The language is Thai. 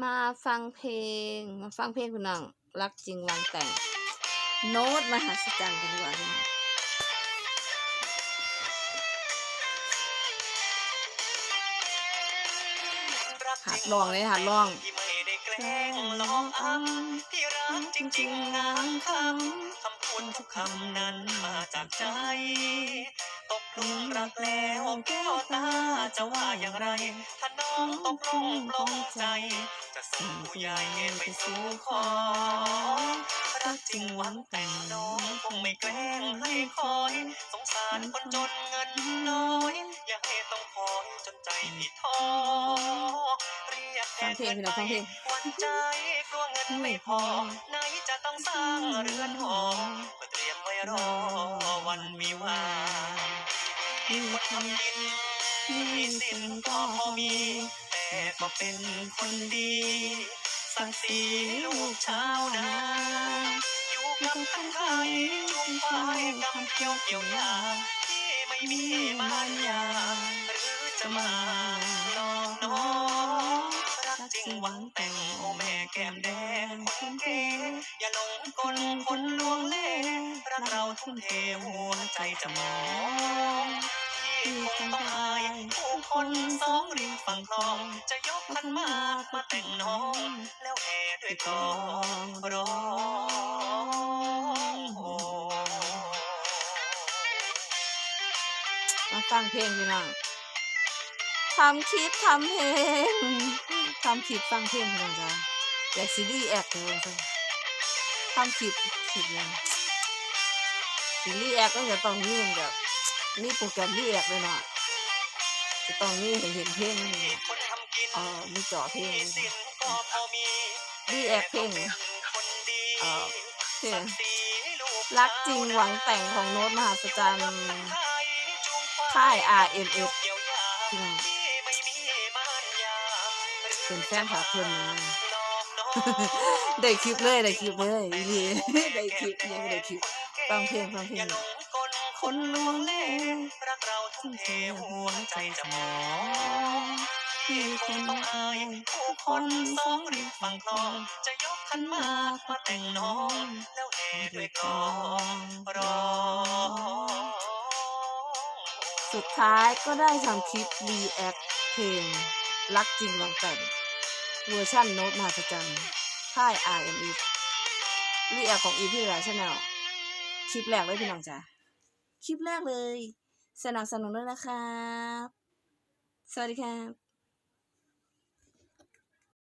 มาฟังเพลง มาฟังเพลงคุณน้อง รักจริงวางแต่ง โน้ตมหัศจรรย์กันดีกว่าพี่น้องหัดลองเลยหัดลองที่ไม่ได้แกล้งหลอกอำที่รักจริงๆงามคำคำพูดทุกคำนั้นมาจากใจ ตกลงรักแล้วแก้วตาจะว่าอย่างไร ถ้าน้องตกลงปลงใจ จะส่งผู้ใหญ่ไปสู่ขอรักจริงหวังแต่งน้องคงไม่แกล้งให้คอย สงสารคนจนเงินน้อย อย่าให้ต้องคอยจนใจพี่ท้อเรียกแทฟังนเพลงเงินไปฟังเพลงวันใจกลัวเงินไม่พอ ไหนจะต้องสร้างเรือนหอเพื่อเตรียมไว้รอวันวิวา มีคนทำกินมีสินก็พอมี แต่ก็เป็นคนดี สักดิ์ศรีลูกชาวนาอยู่กับท่านไทยจุงควายกำเกี่ยวเกี่ยวหญ้าที่ไม่มีมารยาหรือจะมาหลอกน้องรักจริงหวังแต่งโอแม่แก้มแดงคนเก๋อย่าหลงกลคนลวงเล่รักเราทุ่มเทหัวใจจะมอง ที่งตายผู้คนสองริมฝั่งคลอง จะยกขันมากมาแต่งน้อง แล้วแห่ด้วยกองร้องโมาฟังเพลงพี่น้องทำคลิปทำเพลงทำคลิปฟังเพลงพี่น้องจ้าอยากซีรีส์แอคเลยจ้ะทำคลิปคลิปเลยซีรีส์แอคก็จะต้องมีแบบมีโปรแกรมรีแอคเลยเนาะ จะต้องมีให้เห็นเพลงนี่อมีจอเพลงมีแอคเพลงแต่อเพลงรักจริงหวังแต่งของโน้ตมหัศจรรย์ค่าย RMF พี่น้องเป็นแฟนคลับเพิ่นนะได้คลิปเลยได้คลิปเลยอีได้คลิปยังได้คลิปฟังเพลงฟังเพลงคนลวงเล่ เราทุ่มเทหัวใจจะมองที่คงต้องอายผู้คนสองริมฝั่งคลอง จะยกขันมากมาแต่งน้อง แล้วแห่ด้วยกลองร้องสุดท้ายก็ได้ทำคลิปรีแอคเพลง รักจริงหวังแต่งเวอร์ชั่นโน้ตมหัศจรรย์ค่าย RME รีแอคของ EP หลายชแนลคลิปแรกเลยพี่น้องจ้ะคลิปแรกเลย สนับสนุนด้วยนะครับ สวัสดีครับ